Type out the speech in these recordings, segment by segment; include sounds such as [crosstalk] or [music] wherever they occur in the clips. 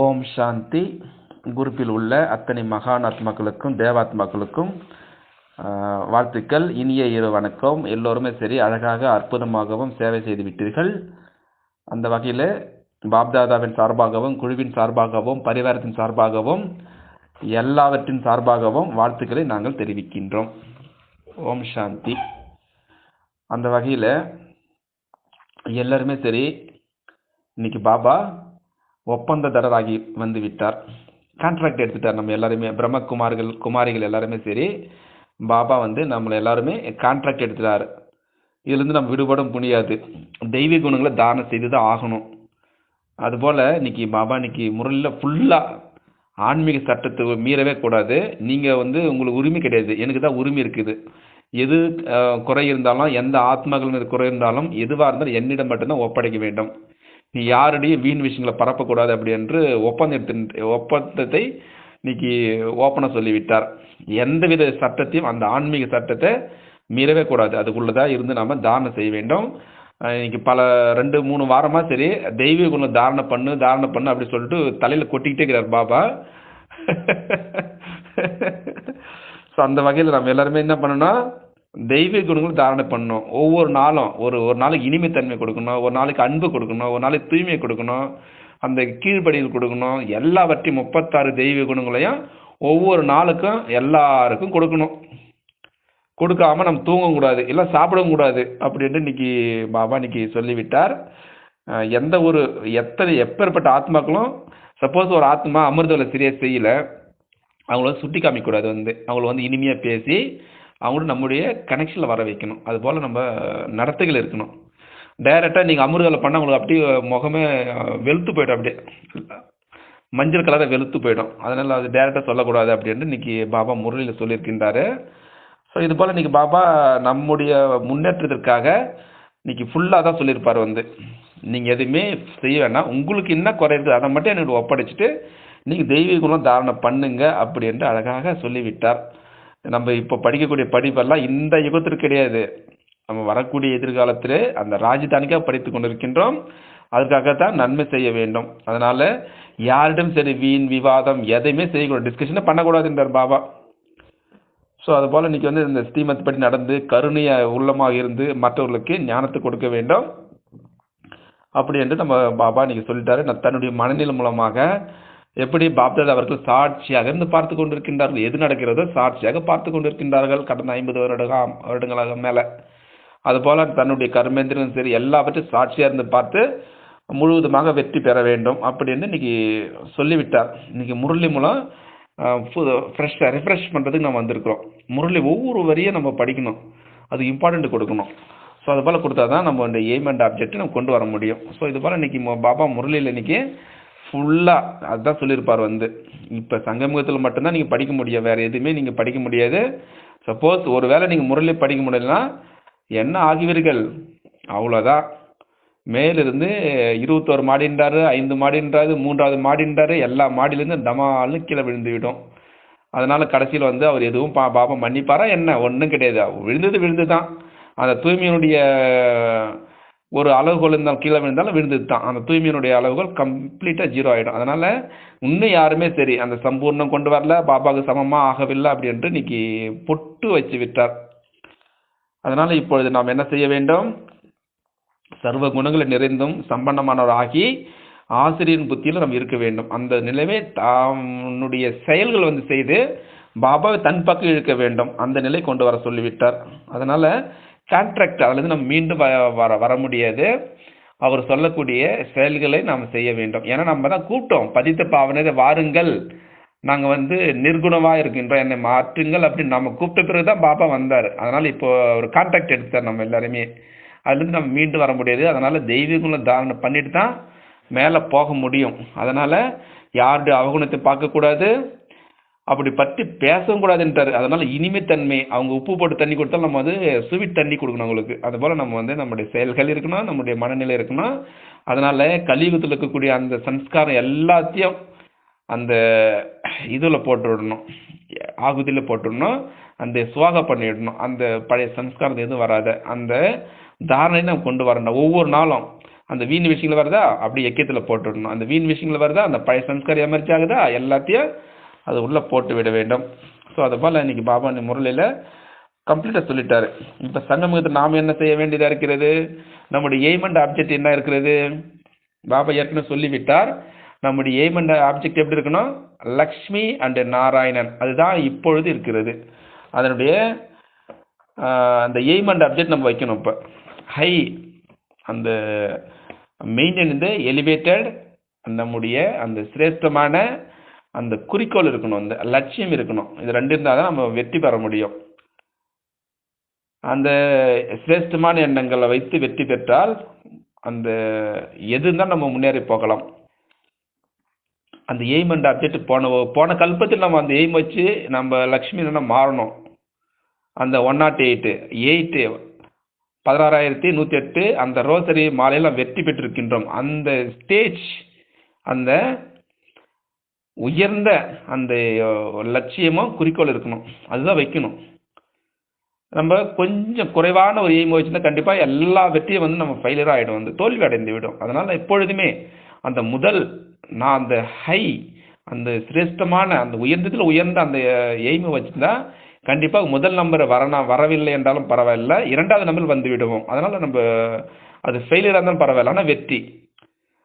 ஓம் சாந்தி. குரூப்பில் உள்ள அத்தனை மகான் ஆத்மாக்களுக்கும் தேவாத்மாக்களுக்கும் வாழ்த்துக்கள். இனிய இரு வணக்கம். எல்லோருமே சரி அழகாக அற்புதமாகவும் சேவை செய்து விட்டீர்கள். அந்த வகையில் பாப்தாதாவின் சார்பாகவும் குழுவின் சார்பாகவும் பரிவாரத்தின் சார்பாகவும் எல்லாவற்றின் சார்பாகவும் வாழ்த்துக்களை நாங்கள் தெரிவிக்கின்றோம். ஓம் சாந்தி. அந்த வகையில் எல்லாருமே சரி இன்னைக்கு பாபா ஒப்பந்ததாரராகி வந்து விட்டார் கான்ட்ராக்ட் எடுத்துட்டார். நம்ம எல்லாருமே பிரம்மகுமார்கள் குமாரிகள் எல்லாருமே சரி பாபா வந்து நம்மளை எல்லாருமே கான்ட்ராக்ட் எடுத்துட்டார். இதுலேருந்து நம்ம விடுபடும் முடியாது தெய்வீக குணங்களை தானம் செய்து தான் ஆகணும். அதுபோல் இன்னைக்கு பாபா இன்னைக்கு முரளில் ஃபுல்லாக ஆன்மீக சட்டத்தை மீறவே கூடாது. நீங்கள் வந்து உங்களுக்கு உரிமை கிடையாது. எனக்கு தான் உரிமை இருக்குது. எது குறை இருந்தாலும் எந்த ஆத்மாக்கள் குறை இருந்தாலும் எதுவாக இருந்தாலும் என்னிடம் மட்டும்தான் ஒப்படைக்க வேண்டும். நீ யாருடையும் வீண் விஷயங்களை பரப்பக்கூடாது அப்படி என்று ஒப்பந்தத்தின் ஒப்பந்தத்தை இன்னைக்கு ஓப்பனாக சொல்லிவிட்டார். எந்தவித சட்டத்தையும் அந்த ஆன்மீக சட்டத்தை மீறவே கூடாது அதுக்குள்ளதான் இருந்து நாம் தாரணை செய்ய வேண்டும். இன்னைக்கு பல ரெண்டு மூணு வாரமாக சரி தெய்வீக குணம் தாரணை பண்ணு தாரணை பண்ணு அப்படி சொல்லிட்டு தலையில் கொட்டிக்கிட்டே இருக்கிறார் பாபா. [laughs] ஸோ அந்த வகையில் நம்ம எல்லாருமே என்ன பண்ணணும்? தெய்வீக குணங்கள் தாரணை பண்ணணும். ஒவ்வொரு நாளும் ஒரு ஒரு நாளைக்கு இனிமைத்தன்மை கொடுக்கணும் ஒரு நாளைக்கு அன்பு கொடுக்கணும் ஒரு நாளைக்கு தூய்மை கொடுக்கணும் அந்த கீழ்ப்படியில் கொடுக்கணும் எல்லாவற்றையும் முப்பத்தாறு தெய்வீக குணங்களையும் ஒவ்வொரு நாளுக்கும் எல்லாருக்கும் கொடுக்கணும். கொடுக்காம நம்ம தூங்கவும் கூடாது இல்லை சாப்பிடவும் கூடாது அப்படின்ட்டு இன்னைக்கு பாபா இன்னைக்கு சொல்லிவிட்டார். எந்த ஒரு எத்தனை எப்பேற்பட்ட ஆத்மாக்களும் சப்போஸ் ஒரு ஆத்மா அமிர்தவில் சரியாக செய்யலை அவங்கள சுட்டி காமிக்கக்கூடாது வந்து அவங்கள வந்து இனிமையாக பேசி அவங்களோட நம்முடைய கனெக்ஷனில் வர வைக்கணும். அதுபோல் நம்ம நடத்தைகள் இருக்கணும். டைரெக்டாக நீங்கள் அமிர்தலை பண்ண உங்களுக்கு அப்படியே முகமே வெளுத்து போயிடும் அப்படியே. மஞ்சள் கலரை வெளுத்து போயிடும். அதனால் அது டைரெக்டாக சொல்லக்கூடாது அப்படின்ட்டு இன்றைக்கி பாபா முரளியில் சொல்லியிருக்கின்றாரு. ஸோ இது போல் இன்றைக்கி பாபா நம்முடைய முன்னேற்றத்திற்காக இன்றைக்கி ஃபுல்லாக தான் சொல்லியிருப்பார் வந்து. நீங்கள் எதுவுமே செய்ய வேண்டாம் உங்களுக்கு என்ன குறை இருக்குது அதை மட்டும் எனக்கு ஒப்படைச்சிட்டு நீங்கள் தெய்வீக குணம் தாரணை பண்ணுங்க அப்படின்ட்டு அழகாக சொல்லிவிட்டார். நம்ம இப்போ படிக்கக்கூடிய படிப்பெல்லாம் இந்த யுகத்திற்கு கிடையாது. நம்ம வரக்கூடிய எதிர்காலத்தில் அந்த ராஜதானிக்காக படித்து கொண்டிருக்கின்றோம். அதுக்காகத்தான் நன்மை செய்ய வேண்டும். அதனால் யாரிடம் சரி வீண் விவாதம் எதையுமே செய்யக்கூடாது. டிஸ்கஷனே பண்ணக்கூடாதுன்றார் பாபா. ஸோ அதுபோல் இன்றைக்கி வந்து இந்த ஸ்ரீமத் படி நடந்து கருணைய உள்ளமாக இருந்து மற்றவர்களுக்கு ஞானத்தை கொடுக்க வேண்டும். அப்படி என்று நம்ம பாபா இன்றைக்கி சொல்லிட்டாரு. நான் தன்னுடைய மனநிலை மூலமாக எப்படி பாப்தாத் அவர்கள் சாட்சியாக இருந்து பார்த்து கொண்டிருக்கின்றார்கள்? எது நடக்கிறதோ சாட்சியாக பார்த்து கொண்டிருக்கின்றார்கள். கடந்த ஐம்பது வருடங்க வருடங்களாக மேலே. அதுபோல தன்னுடைய கர்மேந்திரம் சரி எல்லாவற்றையும் சாட்சியாக இருந்து பார்த்து முழுவதுமாக வெற்றி பெற வேண்டும் அப்படின்னு இன்னைக்கு சொல்லிவிட்டார். இன்னைக்கு முரளி மூலம் ஃப்ரெஷ்ஷாக ரெஃப்ரெஷ் பண்ணுறதுக்கு நம்ம வந்திருக்கிறோம். முரளி ஒவ்வொரு வரியும் நம்ம படிக்கணும். அது இம்பார்ட்டண்ட் கொடுக்கணும். ஸோ அது போல் கொடுத்தா தான் நம்ம இந்த எய்ம் அண்ட் ஆப்ஜெக்ட் நம்ம கொண்டு வர முடியும். ஸோ இது போல் இன்னைக்கு பாபா முரளியில் இன்னைக்கு ஃபுல்லாக அதுதான் சொல்லியிருப்பார் வந்து. இப்போ சங்கமுகத்தில் மட்டும்தான் நீங்கள் படிக்க முடியும் வேறு எதுவுமே நீங்கள் படிக்க முடியாது. சப்போஸ் ஒரு வேளை நீங்கள் முரளி படிக்க முடியலன்னா என்ன ஆகுவீர்கள்? அவ்வளோதான் மேலிருந்து இருபத்தோரு மாடின்றாரு ஐந்து மாடின்றாரு மூன்றாவது மாடின்றாரு எல்லா மாடியிலேருந்து தமாலும் கீழே விழுந்து விடும். கடைசியில் வந்து அவர் எதுவும் பா பாபம் மன்னிப்பாரா என்ன? ஒன்றும் கிடையாது. விழுந்தது விழுந்து தான் அந்த தூய்மையினுடைய ஒரு அளவுகோல் இருந்தாலும் கீழே விழுந்தாலும் விழுந்தது தான் அந்த தூய்மையினுடைய அளவுகோல் கம்ப்ளீட்டாக ஜீரோ ஆகிடும் அதனால் இன்னும் யாருமே சரி அந்த சம்பூர்ணம் கொண்டு வரல பாபாவுக்கு சமமாக ஆகவில்லை அப்படின்ட்டு இன்னைக்கு பொட்டு வச்சு விட்டார். அதனால் இப்பொழுது நாம் என்ன செய்ய வேண்டும்? சர்வ குணங்களை நிறைந்தும் சம்பன்னமானவராகி ஆசிரியரின் புத்தியில் நம்ம இருக்க வேண்டும். அந்த நிலைமை தன்னுடைய செயல்கள் வந்து செய்து பாபாவை தன் பக்கம் இழுக்க வேண்டும். அந்த நிலை கொண்டு வர சொல்லிவிட்டார். அதனால் கான்ட்ராக்ட் அதுலேருந்து நம்ம மீண்டும் வ- வர வர முடியாது. அவர் சொல்லக்கூடிய செயல்களை நாம் செய்ய வேண்டும். ஏன்னா நம்ம தான் கூப்பிட்டோம் பதித்த பாவனரை வாருங்கள். நாங்கள் வந்து நிர்குணமாக இருக்கின்றோம். என்னை மாற்றுங்கள் அப்படின்னு நம்ம கூப்பிட்ட பிறகு தான் பாபா வந்தார். அதனால் இப்போ ஒரு கான்டாக்ட் எடுத்தார் நம்ம எல்லாருமே அதுலேருந்து நம்ம மீண்டு வர முடியாது. அதனால் தெய்வீக தாரணை பண்ணிட்டு தான் மேலே போக முடியும். அதனால் யாருடைய அவகுணத்தை பார்க்கக்கூடாது. அப்படி பற்றி பேசவும் கூடாதுன்றாரு அதனால இனிமைத்தன்மை அவங்க உப்பு போட்டு தண்ணி கொடுத்தாலும் நம்ம வந்து சுவிட் தண்ணி கொடுக்கணும் அவங்களுக்கு. அதுபோல் நம்ம வந்து நம்முடைய செயல்கள் இருக்கணும் நம்முடைய மனநிலை இருக்கணும். அதனால கலியுகத்தில் இருக்கக்கூடிய அந்த சம்ஸ்காரம் எல்லாத்தையும் அந்த இதில் போட்டு விடணும் ஆகுதியில் போட்டுடணும் அந்த சுவாக பண்ணிடணும் அந்த பழைய சம்ஸ்காரம் எதுவும் வராத அந்த தாரணை நம்ம கொண்டு வரணும். ஒவ்வொரு நாளும் அந்த வீண் விஷயங்கள் வருதா? அப்படி எக்கியத்தில் போட்டுவிடணும். அந்த வீண் விஷயங்கள் வருதா? அந்த பழைய சம்ஸ்காரம் எமர்ஜி ஆகுதா? எல்லாத்தையும் அது உள்ளே போட்டு விட வேண்டும். ஸோ அது போல் இன்னைக்கு பாபா இந்த முரளியில் கம்ப்ளீட்டாக சொல்லிட்டாரு. இப்போ சங்கமுகத்தில் நாம் என்ன செய்ய வேண்டியதாக இருக்கிறது? நம்முடைய எய்ம் அண்ட் ஆப்ஜெக்ட் என்ன இருக்கிறது? பாபா ஏற்கனவே சொல்லிவிட்டார். நம்முடைய எய்ம் அண்ட் ஆப்ஜெக்ட் எப்படி இருக்கணும்? லக்ஷ்மி அண்ட் நாராயணன். அதுதான் இப்பொழுது இருக்கிறது. அதனுடைய அந்த எய்ம் அண்ட் ஆப்ஜெக்ட் நம்ம வைக்கணும் இப்போ. ஹை அந்த மெயின்டைன் இந்த எலிவேட்டட் நம்முடைய அந்த சிரேஷ்டமான அந்த குறிக்கோள் இருக்கணும் அந்த லட்சியம் இருக்கணும். இது ரெண்டு இருந்தால் தான் நம்ம வெற்றி பெற முடியும். அந்த சிரேஷ்டமான எண்ணங்களை வைத்து வெற்றி பெற்றால் அந்த எது இருந்தால் நம்ம முன்னேறி போகலாம். அந்த எய்ம் அண்ட் அப்ஜெக்ட் போன போன கல்பத்தில் நம்ம அந்த எய்ம் வச்சு நம்ம லக்ஷ்மி தானே மாறணும். அந்த ஒன் நாட் எயிட்டு எயிட்டு பதினாறாயிரத்தி நூற்றி எட்டு அந்த ரோசரி மாலையில் வெற்றி பெற்றிருக்கின்றோம். அந்த ஸ்டேஜ் அந்த உயர்ந்த அந்த அஹ், லட்சியமும் குறிக்கோள் இருக்கணும். அதுதான் வைக்கணும். நம்ம கொஞ்சம் குறைவான ஒரு எய்ம் வச்சுருந்தா கண்டிப்பாக எல்லா வெற்றியும் வந்து நம்ம ஃபெயிலியர் ஆகிடும் வந்து தோல்வி அடைந்து விடும். அதனால் எப்பொழுதுமே அந்த முதல் நான் அந்த ஹை அந்த சிரேஷ்டமான அந்த உயர்ந்ததில் உயர்ந்த அந்த எய்மை வச்சுருந்தா கண்டிப்பாக முதல் நம்பர் வரணும் வரவில்லை என்றாலும் பரவாயில்ல. இரண்டாவது நம்பர் வந்து விடுவோம். அதனால் நம்ம அது ஃபெயிலியராக இருந்தாலும் பரவாயில்ல. ஆனால் வெற்றி.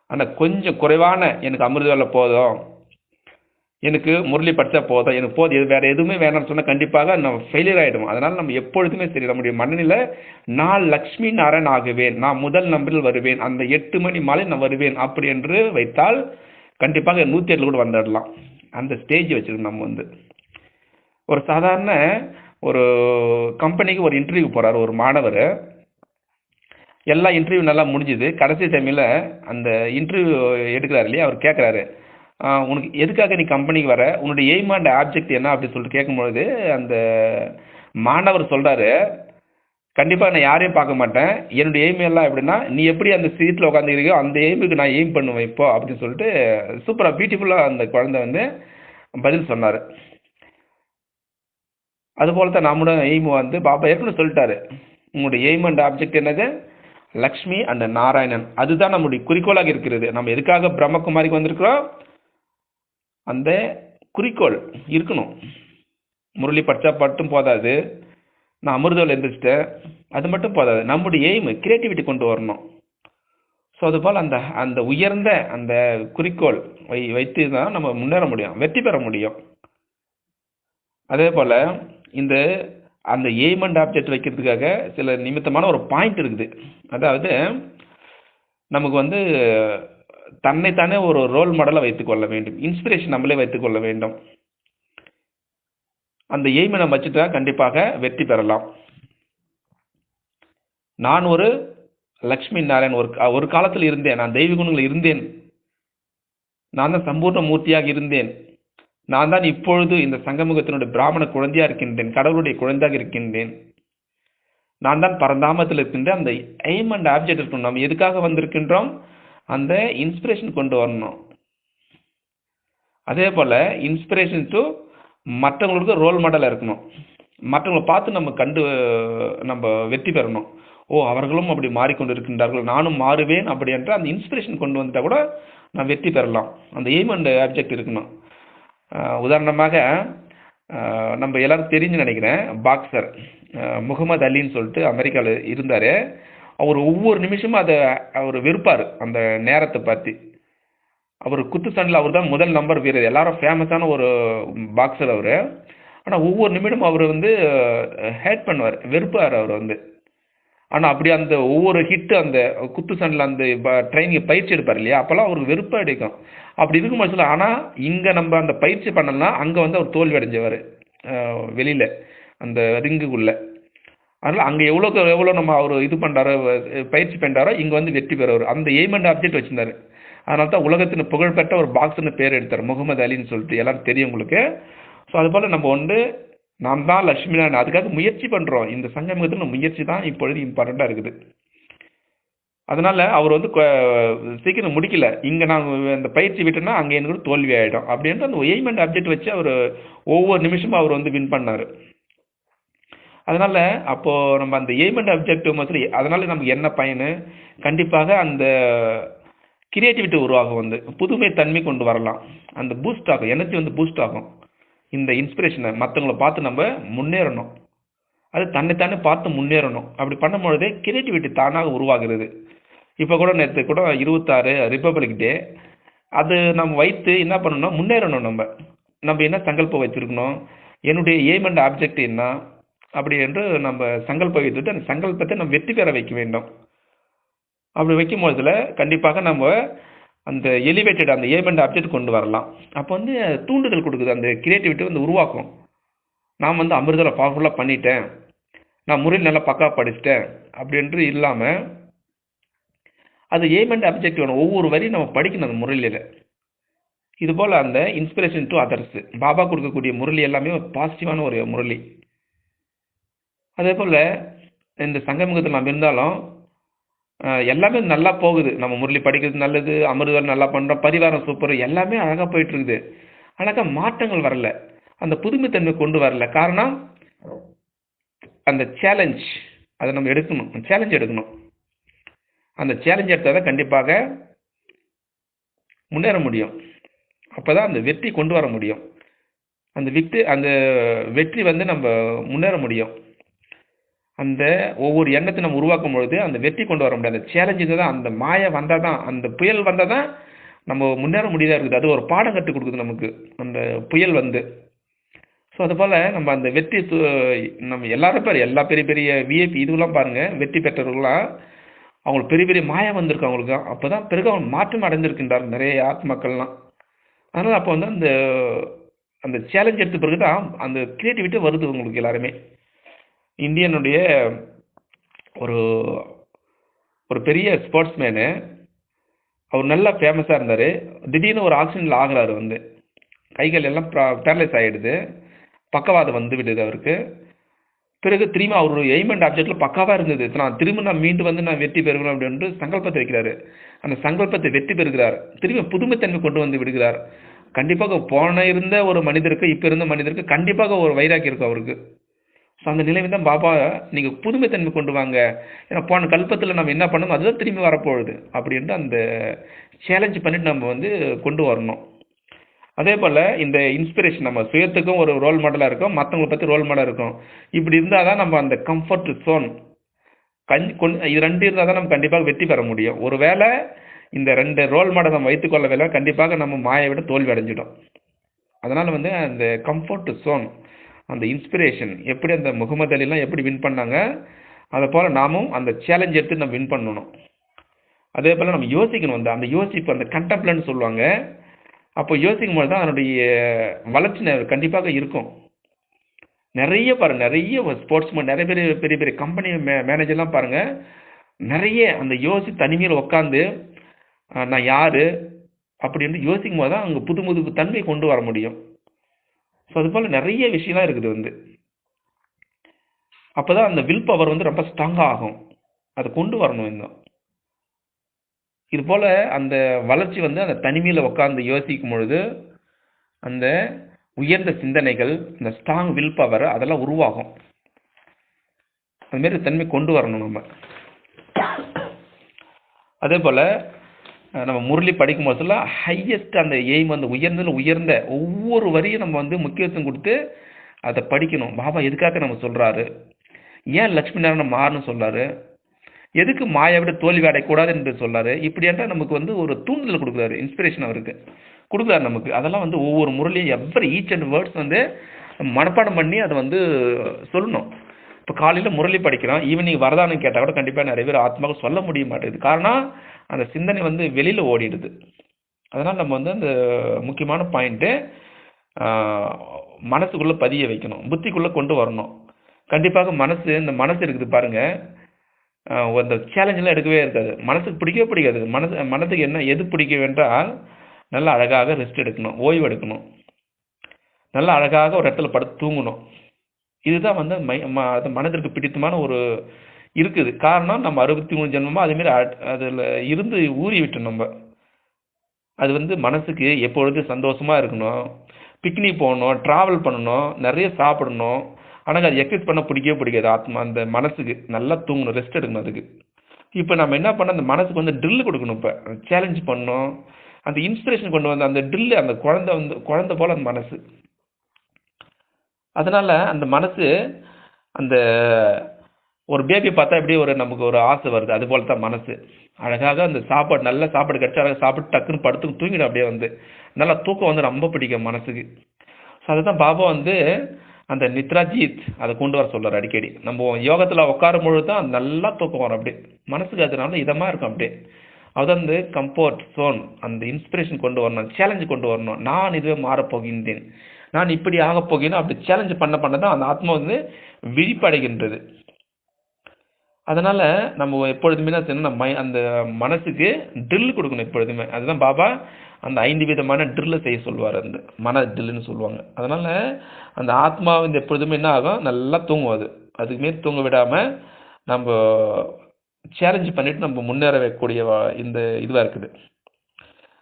ஆனால் கொஞ்சம் குறைவான எனக்கு அமிர்த வேலை போதும். எனக்கு முரளி படித்தா போதும். எனக்கு போதும். எது வேறு எதுவுமே வேணாம்னு சொன்னால் கண்டிப்பாக நம்ம ஃபெயிலியர் ஆகிடும் அதனால் நம்ம எப்பொழுதுமே சரி நம்முடைய மனநிலை நான் லக்ஷ்மி நாராயண் ஆகுவேன். நான் முதல் நம்பரில் வருவேன். அந்த எட்டு மணி மாலை நான் வருவேன். அப்படி என்று வைத்தால் கண்டிப்பாக நூற்றி எட்டில் கூட வந்துடலாம் அந்த ஸ்டேஜ் வச்சுருக்கோம் நம்ம வந்து. ஒரு சாதாரண ஒரு கம்பெனிக்கு ஒரு இன்டர்வியூ போகிறார் ஒரு மாணவர். எல்லா இன்டர்வியூ நல்லா முடிஞ்சுது. கடைசி டைமில் அந்த இன்டர்வியூ எடுக்கிறார் இல்லையா? அவர் கேட்குறாரு உனக்கு எதுக்காக நீ கம்பெனிக்கு வர? உன்னுடைய எய்ம் அண்ட் ஆப்ஜெக்ட் என்ன அப்படின்னு சொல்லிட்டு கேட்கும்பொழுது அந்த மாணவர் சொல்கிறாரு கண்டிப்பாக நான் யாரையும் பார்க்க மாட்டேன். என்னுடைய எய்ம் எல்லாம் எப்படின்னா நீ எப்படி அந்த சீட்டில் உட்காந்துக்கிறியோ அந்த எய்முக்கு நான் எய்ம் பண்ணுவேன் இப்போ அப்படின்னு சொல்லிட்டு சூப்பராக பியூட்டிஃபுல்லாக அந்த குழந்தை வந்து பதில் சொன்னார். அதுபோல் தான் நம்மளோட எய்ம் வந்து பாபா ஏற்கனவே சொல்லிட்டாரு. உங்களுடைய எய்ம் அண்ட் ஆப்ஜெக்ட் என்னது? லக்ஷ்மி அண்ட் நாராயணன். அதுதான் நம்முடைய குறிக்கோளாக இருக்கிறது. நம்ம எதுக்காக பிரம்மகுமாரிக்கு வந்திருக்கிறோம்? அந்த குறிக்கோள் இருக்கணும். முரளி படித்தா மட்டும் போதாது. நான் அமிர்தவில் எழுந்திரிச்சிட்டேன் அது மட்டும் போதாது. நம்முடைய எய்ம் கிரியேட்டிவிட்டி கொண்டு வரணும். ஸோ அதுபோல் அந்த அந்த உயர்ந்த அந்த குறிக்கோள் வை வைத்து தான் நம்ம முன்னேற முடியும். வெற்றி பெற முடியும். அதே போல் இந்த அந்த எய்ம் அண்ட் ஆப்ஜெக்ட் வைக்கிறதுக்காக சில நிமித்தமான ஒரு பாயிண்ட் இருக்குது. அதாவது நமக்கு வந்து தன்னைத்தானே ஒரு ரோல் மாடலை வைத்துக்கொள்ள வேண்டும். இன்ஸ்பிரேஷன் நம்மளே வைத்துக்கொள்ள வேண்டும். அந்த எய்மை நம்ம வச்சுட்டா கண்டிப்பாக வெற்றி பெறலாம். நான் ஒரு லக்ஷ்மி நாராயண் ஒரு ஒரு காலத்தில் இருந்தேன். நான் தெய்வ குணங்கள் இருந்தேன். நான் தான் சம்பூர்ண மூர்த்தியாக இருந்தேன். நான் தான் இப்பொழுது இந்த சங்கமுகத்தினுடைய பிராமண குழந்தையாக இருக்கின்றேன். கடவுளுடைய குழந்தையாக இருக்கின்றேன். நான் தான் பரந்தாமத்தில் இருக்கின்ற அந்த எய்ம் அண்ட் ஆப்ஜெக்ட் இருக்கணும் நாம் எதுக்காக வந்திருக்கின்றோம்? அந்த இன்ஸ்பிரேஷன் கொண்டு வரணும். அதே போல் இன்ஸ்பிரேஷன் டு மற்றவங்களுக்கு ரோல் மாடலாக இருக்கணும். மற்றவங்களை பார்த்து நம்ம கண்டு நம்ம வெற்றி பெறணும். ஓ அவர்களும் அப்படி மாறிக்கொண்டு இருக்கின்றார்கள் நானும் மாறுவேன் அப்படி என்ற அந்த இன்ஸ்பிரேஷன் கொண்டு வந்துட்டால் கூட நான் வெற்றி பெறலாம். அந்த எய்ம் அண்ட் ஆப்ஜெக்ட் இருக்கணும். உதாரணமாக நம்ம எல்லாரும் தெரிஞ்சு நினைக்கிறேன் பாக்ஸர் முகமது அலின்னு சொல்லிட்டு அமெரிக்காவில் இருந்தார். அவர் ஒவ்வொரு நிமிஷமும் அதை அவர் வெறுப்பார் அந்த நேரத்தை பார்த்து அவர் குத்து சண்டையில் அவர் தான் முதல் நம்பர் வீரர். எல்லாரும் ஃபேமஸான ஒரு பாக்ஸர் அவர். ஆனால் ஒவ்வொரு நிமிடமும் அவர் வந்து ஹேட் பண்ணுவார் வெறுப்பார் அவர் வந்து. ஆனால் அப்படி அந்த ஒவ்வொரு ஹிட்டு அந்த குத்து சண்டில் அந்த ட்ரைனிங் பயிற்சி எடுப்பார் இல்லையா? அப்போல்லாம் அவருக்கு வெறுப்பாக அடிக்கும். அப்படி இருக்கும் சொல்ல ஆனால் இங்கே நம்ம அந்த பயிற்சி பண்ணலாம் அங்கே வந்து அவர் தோல்வி அடைஞ்சவர். வெளியில் அந்த ரிங்குக்குள்ளே அதனால் அங்கே எவ்வளோக்கு எவ்வளோ நம்ம அவர் இது பண்ணுறாரோ பயிற்சி பண்ணுறாரோ இங்கே வந்து வெற்றி பெறவர். அந்த எய்ம் அண்ட் ஆப்ஜெக்ட் வச்சுருந்தாரு. அதனால தான் உலகத்தின் புகழ்பெற்ற ஒரு பாக்ஸுன்னு பேர் எடுத்தார் முகமது அலின்னு சொல்லிட்டு. எல்லாம் தெரியும் உங்களுக்கு. ஸோ அதுபோல் நம்ம வந்து நாம் தான் லட்சுமி நாராயணன் அதுக்காக முயற்சி பண்ணுறோம் இந்த சங்கமத்தில் முயற்சி தான் இப்பொழுது இம்பார்ட்டண்ட்டாக இருக்குது. அதனால் அவர் வந்து சீக்கிரம் முடிக்கல. இங்கே நாங்கள் அந்த பயிற்சி விட்டோன்னா அங்கே எனக்கு தோல்வி ஆகிடும் அப்படின்ட்டு அந்த எய்ம் அண்ட் அப்ஜெக்ட் வச்சு அவர் ஒவ்வொரு நிமிஷமும் அவர் வந்து வின் பண்ணார். அதனால் அப்போது நம்ம அந்த எய்ம் அண்ட் அப்ஜெக்டிவ் மாதிரி அதனால் நமக்கு என்ன பயன்? கண்டிப்பாக அந்த கிரியேட்டிவிட்டி உருவாகும் வந்து புதுமை தன்மை கொண்டு வரலாம். அந்த பூஸ்ட் ஆகும் எனர்ஜி வந்து பூஸ்ட் ஆகும். இந்த இன்ஸ்பிரேஷனை மற்றவங்கள பார்த்து நம்ம முன்னேறணும். அது தன்னைத்தானே பார்த்து முன்னேறணும். அப்படி பண்ணும்பொழுதே கிரியேட்டிவிட்டி தானாக உருவாகிறது. இப்போ கூட நேற்று கூட இருபத்தாறு ரிப்பப்ளிக் டே அது நம்ம வைத்து என்ன பண்ணணும் முன்னேறணும் நம்ம. நம்ம என்ன சங்கல்பம் வச்சுருக்கணும் என்னுடைய எய்ம் அண்ட் ஆப்ஜெக்ட் என்ன? அப்படி என்று நம்ம சங்கல்பம் வைத்துட்டு அந்த சங்கல்பத்தை நம்ம வெற்றி பெற வைக்க வேண்டும். அப்படி வைக்கும் பொழுதுல கண்டிப்பாக நம்ம அந்த எலிவேட்டட் அந்த ஏமெண்ட் ஆப்ஜெக்ட் கொண்டு வரலாம். அப்போ வந்து தூண்டுதல் கொடுக்குது. அந்த கிரியேட்டிவிட்டி வந்து உருவாக்கும். நான் வந்து அமிர்தலை பவர்ஃபுல்லாக பண்ணிட்டேன். நான் முறையில் நல்லா பக்கா படிச்சிட்டேன். அப்படின்ட்டு இல்லாமல் அது ஏமெண்ட் அப்ஜெக்ட் வேணும் ஒவ்வொரு வரியும் நம்ம படிக்கணும் அந்த முரளியில் இது போல் அந்த இன்ஸ்பிரேஷன் டு அதர்ஸ் பாபா கொடுக்கக்கூடிய முரளி எல்லாமே ஒரு பாசிட்டிவான ஒரு முரளி. அதே போல் இந்த சங்கமுகத்தில் நம்ம இருந்தாலும் எல்லாமே நல்லா போகுது. நம்ம முரளி படிக்கிறது நல்லது அமிர்தம் நல்லா பண்ணுறோம் பரிவாரம் சூப்பர் எல்லாமே அழகாக போயிட்டு இருக்குது அழகாக மாற்றங்கள் வரல. அந்த புதுமைத்தன்மை கொண்டு வரல. காரணம் அந்த சேலஞ்ச் அதை நம்ம எடுக்கணும். சேலஞ்ச் எடுக்கணும். அந்த சேலஞ்ச் எடுத்தால் தான் கண்டிப்பாக முன்னேற முடியும். அப்போ தான் அந்த வெற்றி கொண்டு வர முடியும். அந்த விக்டி அந்த வெற்றி வந்து நம்ம முன்னேற முடியும். அந்த ஒவ்வொரு எண்ணத்தை நம்ம உருவாக்கும் பொழுது அந்த வெற்றி கொண்டு வர முடியாது. அந்த சேலஞ்சு தான் அந்த மாய வந்தால் தான் அந்த புயல் வந்தால் தான் நம்ம முன்னேற முடியதாக இருக்குது. அது ஒரு பாடம் கற்றுக் கொடுக்குது நமக்கு. அந்த புயல் வந்து. ஸோ அதுபோல் நம்ம அந்த வெற்றி நம்ம எல்லாரும் பேர் எல்லா பெரிய பெரிய விஐபி இதுவெல்லாம் பாருங்கள் வெற்றி பெற்றவர்கள்லாம் அவங்களுக்கு பெரிய பெரிய மாயம் வந்திருக்கு அவங்களுக்கு. அப்போ தான் பிறகு அவங்க மாற்றம் அடைஞ்சிருக்கின்றார் நிறைய ஆத்மக்கள்லாம் அதனால் அப்போ வந்து அந்த அந்த சேலஞ்ச் எடுத்த பிறகு தான் அந்த கிரியேட்டிவிட்டி வருது உங்களுக்கு எல்லாருமே. இந்தியனுடைய ஒரு ஒரு பெரிய ஸ்போர்ட்ஸ்மேனு அவர் நல்லா ஃபேமஸாக இருந்தார். திடீர்னு ஒரு ஆக்சிடென்ட்டில் ஆகுறாரு வந்து. கைகள் எல்லாம் பேரலைஸ் ஆகிடுது பக்கவாதம் வந்து விடுது அவருக்கு. பிறகு திரும்ப அவர் எய்ம் அண்ட் ஆப்ஜெக்டில் பக்காவாக இருந்தது. நான் திரும்ப நான் மீண்டு வந்து நான் வெற்றி பெறுகிறேன் அப்படின்ட்டு சங்கல்பத்தை வைக்கிறாரு. அந்த சங்கல்பத்தை வெற்றி பெறுகிறார். திரும்பி புதுமைத்தன்மை கொண்டு வந்து விடுகிறார். கண்டிப்பாக போன இருந்த ஒரு மனிதருக்கு இப்போ இருந்த மனிதருக்கு கண்டிப்பாக ஒரு வைராக்கி இருக்கும் அவருக்கு. ஸோ அந்த நிலைமை தான் பாபா நீங்கள் புதுமைத்தன்மை கொண்டு வாங்க. ஏன்னா போன கல்பத்தில் நம்ம என்ன பண்ணணும் அதுதான் திரும்பி வரப்போகுது. அப்படின்ட்டு அந்த சேலஞ்ச் பண்ணிட்டு நம்ம வந்து கொண்டு வரணும். அதே போல் இந்த இன்ஸ்பிரேஷன் நம்ம சுயத்துக்கும் ஒரு ரோல் மாடலாக இருக்கும். மற்றவங்களை பற்றி ரோல் மாடலாக இருக்கும். இப்படி இருந்தால் தான் நம்ம அந்த கம்ஃபர்ட் zone கண் கொண் இது ரெண்டு இருந்தால் தான் நம்ம கண்டிப்பாக வெற்றி பெற முடியும். ஒரு வேளை இந்த ரெண்டு ரோல் மாடல் நம்ம வைத்துக்கொள்ளவில்லை கண்டிப்பாக நம்ம மாயை விட தோல்வி அடைஞ்சிடும். அதனால் வந்து அந்த கம்ஃபர்ட் zone அந்த இன்ஸ்பிரேஷன் எப்படி அந்த முகமது அலிலாம் எப்படி வின் பண்ணாங்க அதை போல் நாமும் அந்த சேலஞ்ச் எடுத்து நம்ம வின் பண்ணணும். அதே போல் நம்ம யோசிக்கணும் அந்த அந்த யோசிப்பு அந்த கண்டெம்ப்ளன்னு சொல்லுவாங்க. அப்போ யோசிக்கும் போது தான் அதனுடைய வளர்ச்சி கண்டிப்பாக இருக்கும். நிறைய பாருங்க நிறைய ஸ்போர்ட்ஸ்மேன் நிறைய பெரிய பெரிய பெரிய கம்பெனி மே மேனேஜர்லாம் பாருங்கள் நிறைய அந்த யோசி தனிமையில் உட்காந்து நான் யார்? அப்படின்னு யோசிக்கும் போது தான் அங்கே புது புது தன்மை கொண்டு வர முடியும். ஸோ அது போல் நிறைய விஷயம்லாம் இருக்குது வந்து. அப்போ தான் அந்த வில் பவர் வந்து ரொம்ப ஸ்ட்ராங்காக ஆகும். அதை கொண்டு வரணும் இன்னும். இது போல் அந்த வளர்ச்சி வந்து அந்த தனிமையில் உட்காந்து யோசிக்கும் பொழுது அந்த உயர்ந்த சிந்தனைகள் இந்த ஸ்ட்ராங் வில் பவர் அதெல்லாம் உருவாகும். அதுமாரி தன்மை கொண்டு வரணும் நம்ம. அதே போல் நம்ம முரளி படிக்கும் போதுல ஹையஸ்ட் அந்த எய்ம் வந்து உயர்ந்ததில் உயர்ந்த ஒவ்வொரு வரியும் நம்ம வந்து முக்கியத்துவம் கொடுத்து அதை படிக்கணும். பாபா எதுக்காக நம்ம சொல்கிறாரு ஏன் லட்சுமி நாராயணன் மாறணும் சொல்றாரு? எதுக்கு மாயை விட தோல்வி அடையக்கூடாது என்று சொல்றாரு? இப்படியாட்டா நமக்கு வந்து ஒரு தூண்டுதல் கொடுக்குறாரு இன்ஸ்பிரேஷன் அவருக்கு. கொடுக்குறாரு நமக்கு. அதெல்லாம் வந்து ஒவ்வொரு முரளியும் எவ்வரி ஈச் அண்ட் வேர்ட்ஸ் வந்து மனப்பாடம் பண்ணி அதை வந்து சொல்லணும். இப்போ காலையில் முரளி படிக்கிறோம் ஈவினிங் வரதானம் கேட்டால் கூட கண்டிப்பாக நிறைய பேர் ஆத்மாவுக்கு சொல்ல முடிய மாட்டேங்குது. காரணம் அந்த சிந்தனை வந்து வெளியில் ஓடிடுது. அதனால் நம்ம வந்து அந்த முக்கியமான பாயிண்ட்டு மனசுக்குள்ளே பதிய வைக்கணும். புத்திக்குள்ளே கொண்டு வரணும். கண்டிப்பாக மனசு இந்த மனசு இருக்குது பாருங்கள் அந்த சேலஞ்செலாம் எடுக்கவே இருக்காது. மனசுக்கு பிடிக்கவே பிடிக்காது. மனசு மனதுக்கு என்ன எது பிடிக்க வேண்டால் நல்லா அழகாக ரெஸ்ட் எடுக்கணும் ஓய்வு எடுக்கணும். நல்லா அழகாக ஒரு இடத்துல படுத்து தூங்கணும். இதுதான் வந்து மை ம அது மனதிற்கு பிடித்தமான ஒரு இருக்குது. காரணம் நம்ம அறுபத்தி மூணு ஜென்மமாக அதுமாரி அதில் இருந்து ஊறி விட்டோம் நம்ம. அது வந்து மனசுக்கு எப்பொழுது சந்தோஷமாக இருக்கணும் பிக்னிக் போகணும் ட்ராவல் பண்ணணும் நிறைய சாப்பிடணும். ஆனால் அது எக்ஸசைஸ் பண்ண பிடிக்கவே பிடிக்காது. ஆத்மா அந்த மனசுக்கு நல்லா தூங்கணும் ரெஸ்ட் எடுக்கணும் அதுக்கு. இப்போ நம்ம என்ன பண்ண அந்த மனசுக்கு வந்து ட்ரில் கொடுக்கணும் இப்போ. சேலஞ்ச் பண்ணணும். அந்த இன்ஸ்பிரேஷன் கொண்டு வந்து அந்த ட்ரில் அந்த குழந்தை வந்து குழந்தை போல் அந்த மனசு. அதனால அந்த மனசு அந்த ஒரு பேபி பார்த்தா எப்படி ஒரு நமக்கு ஒரு ஆசை வருது. அது போல தான் மனசு. அழகாக அந்த சாப்பாடு நல்ல சாப்பாடு கிடைச்சா அழகாக சாப்பிட்டு டக்குன்னு படுத்து தூங்கிடும் அப்படியே வந்து. நல்லா தூக்கம் வந்து ரொம்ப பிடிக்கும் மனசுக்கு. ஸோ அதுதான் பாபா வந்து அந்த நித்ராஜீத் அதை கொண்டு வர சொல்றாரு அடிக்கடி. நம்ம யோகத்தில் உட்காரும் பொழுது தான் நல்லா தூக்கம் வரும் அப்படியே. மனசுக்கு அதனால இதமாக இருக்கும் அப்படியே. அது வந்து கம்ஃபர்ட் சோன் அந்த இன்ஸ்பிரேஷன் கொண்டு வரணும் சேலஞ்சு கொண்டு வரணும். நான் இதுவே மாறப் போகின்றேன் நான் இப்படி ஆக போகிறேன் அப்படி சேலஞ்சு பண்ண பண்ண தான் அந்த ஆத்மா வந்து விழிப்படைகின்றது. அதனால் நம்ம எப்பொழுதுமே என்ன செய்யணும் நம்ம மை- அந்த மனசுக்கு ட்ரில் கொடுக்கணும் எப்பொழுதுமே. அதுதான் பாபா அந்த ஐந்து விதமான ட்ரில்லை செய்ய சொல்லுவார் அந்த மன ட்ரில்லுன்னு சொல்லுவாங்க. அதனால் அந்த ஆத்மா வந்து எப்பொழுதுமே என்ன ஆகும்? நல்லா தூங்கும் அது. அதுக்குமே தூங்க விடாமல் நம்ம சேலஞ்ச் பண்ணிவிட்டு நம்ம முன்னேற வைக்கக்கூடிய இந்த இதுவாக இருக்குது.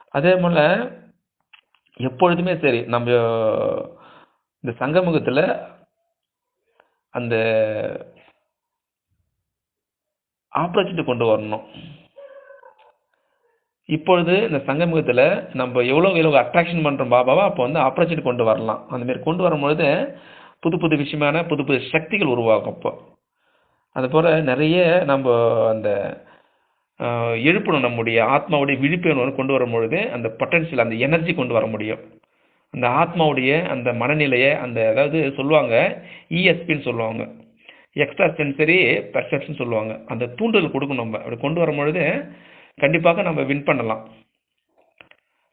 அதே போல் எப்பொழுதுமே சரி நம்ம இந்த சங்கமுகத்தில் அந்த ஆப்பர்ச்சுனிட்டி கொண்டு வரணும். இப்பொழுது இந்த சங்கமுகத்தில் நம்ம எவ்வளோ எவ்வளோ அட்ராக்ஷன் பண்ணுறோம் பாபாவா அப்போ வந்து ஆப்பர்ச்சுனிட்டி கொண்டு வரலாம். அந்தமாரி கொண்டு வரும்பொழுது புது புது விஷயமான புது புது சக்திகள் உருவாகும் அப்போ. அதுபோல் நிறைய நம்ம அந்த எழுப்பணும் நம்முடைய ஆத்மாவுடைய விழிப்புணர்வு கொண்டு வரும் பொழுது அந்த பொட்டன்ஷியல் அந்த எனர்ஜி கொண்டு வர முடியும். அந்த ஆத்மாவுடைய அந்த மனநிலையை அந்த அதாவது சொல்லுவாங்க இஎஸ்பின்னு சொல்லுவாங்க. எக்ஸ்ட்ரா சென்சரி பெர்செப்ஷன் சொல்லுவாங்க. அந்த தூண்டுதல் கொடுக்கணும் நம்ம. அப்படி கொண்டு வரும் பொழுது கண்டிப்பாக நம்ம வின் பண்ணலாம்.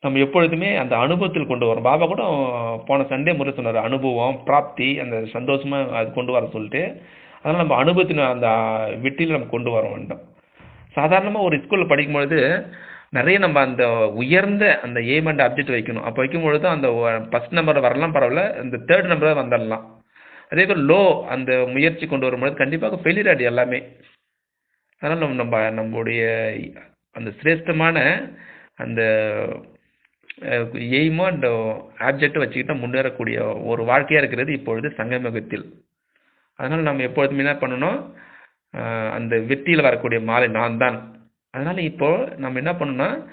நம்ம எப்பொழுதுமே அந்த அனுபவத்தில் கொண்டு வரோம். பாபா கூட போன சண்டே முறை சொன்னார் அனுபவம் பிராப்தி அந்த சந்தோஷமாக அது கொண்டு வர சொல்லிட்டு. அதனால் நம்ம அனுபவத்தின் அந்த வெற்றியில் நம்ம கொண்டு வர வேண்டும். சாதாரணமாக ஒரு ஸ்கூலில் படிக்கும்பொழுது நிறைய நம்ம அந்த உயர்ந்த அந்த எய்ம் அண்ட் அப்ஜெக்ட் வைக்கணும். அப்போ வைக்கும்பொழுது அந்த ஃபஸ்ட் நம்பர் வரலாம் பரவாயில்ல இந்த தேர்ட் நம்பர் வந்துடலாம் அதே போல் லோ அந்த முயற்சி கொண்டு வரும்பொழுது கண்டிப்பாக ஃபெயிலியர் ஆடி எல்லாமே. அதனால் நம்ம நம்ம நம்முடைய அந்த சிரேஷ்டமான அந்த எய்மோ அந்த ஆப்ஜெக்டை வச்சுக்கிட்டா முன்னேறக்கூடிய ஒரு வாழ்க்கையாக இருக்கிறது இப்பொழுது சங்கமகத்தில் அதனால் நம்ம எப்பொழுதுமே என்ன பண்ணணும்? அந்த வெற்றியில் வரக்கூடிய மாலை நான் தான் அதனால் இப்போ நம்ம என்ன பண்ணணும்னா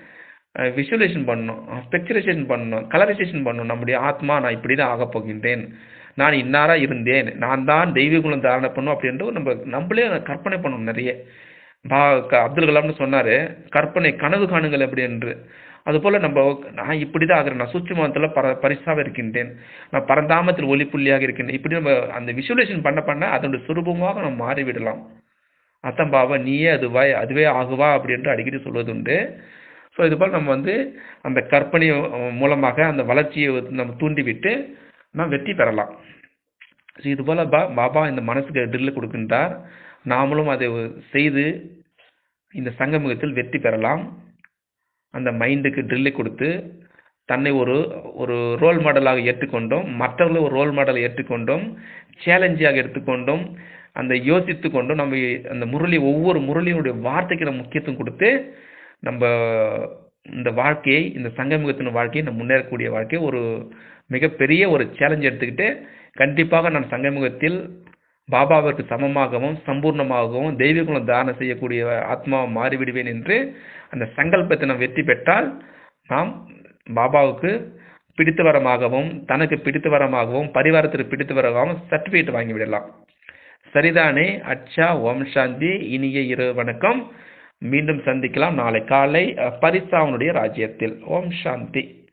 விஷுவலைசேஷன் பண்ணணும் ஸ்பெக்சரைசேஷன் பண்ணணும் கலரைசேஷன் பண்ணணும். நம்முடைய ஆத்மா நான் இப்படி தான் ஆகப் போகின்றேன். நான் இன்னாராக இருந்தேன். நான் தான் தெய்வ குணம் தாரணை பண்ணும் அப்படின்ட்டு நம்ம நம்மளே கற்பனை பண்ணணும் நிறைய. பா க- அப்துல் கலாம்னு சொன்னார் கற்பனை கனவு காணுங்கள் அப்படி என்று. அதுபோல் நம்ம நான் இப்படி தான் ஆகிறேன். நான் சூட்சுமத்தில் பர பரிசாக இருக்கின்றேன். நான் பரந்தாமத்தில் ஒளி புள்ளியாக இருக்கின்றேன். இப்படி நம்ம அந்த விஷுவலேஷன் பண்ண பண்ண அதனுடைய சுரூபமாக நம்ம மாறிவிடலாம். அத்தம் பாவா நீயே அதுவாய் அதுவே ஆகுவா அப்படின்ட்டு அடிக்கடி சொல்வது உண்டு ஸோ இதுபோல் நம்ம வந்து அந்த கற்பனை மூலமாக அந்த வளர்ச்சியை நம்ம தூண்டிவிட்டு நாம் வெற்றி பெறலாம். ஸோ இதுபோல் பா பாபா இந்த மனசுக்கு ட்ரில்லு கொடுக்கின்றார். நாமளும் அதை செய்து இந்த சங்கமுகத்தில் வெற்றி பெறலாம். அந்த மைண்டுக்கு ட்ரில்லை கொடுத்து தன்னை ஒரு ஒரு ரோல் மாடலாக ஏற்றுக்கொண்டோம். மற்றவர்களை ஒரு ரோல் மாடலை ஏற்றுக்கொண்டோம். சேலஞ்சாக எடுத்துக்கொண்டோம். அந்த யோசித்து கொண்டு நம்ம அந்த முரளி ஒவ்வொரு முரளியினுடைய வார்த்தைக்கு நம்ம முக்கியத்துவம் கொடுத்து நம்ம இந்த வாழ்க்கையை இந்த சங்கமுகத்தின் வாழ்க்கையை நம்ம முன்னேறக்கூடிய வாழ்க்கையை ஒரு மிகப்பெரிய ஒரு சேலஞ்ச் எடுத்துக்கிட்டு கண்டிப்பாக நான் சங்கமுகத்தில் பாபாவிற்கு சமமாகவும் சம்பூர்ணமாகவும் தெய்வீகுணம் தானம் செய்யக்கூடிய ஆத்மாவை மாறிவிடுவேன் என்று அந்த சங்கல்பத்தை நாம் வெற்றி பெற்றால் நாம் பாபாவுக்கு பிடித்த வரமாகவும் தனக்கு பிடித்த வரமாகவும் பரிவாரத்திற்கு பிடித்த வரமாகவும் சர்டிஃபிகேட் வாங்கிவிடலாம் சரிதானே? அச்சா ஓம் சாந்தி இனிய இரவு வணக்கம். மீண்டும் சந்திக்கலாம் நாளை காலை பரிசாவனுடைய ராஜ்யத்தில். ஓம் சாந்தி.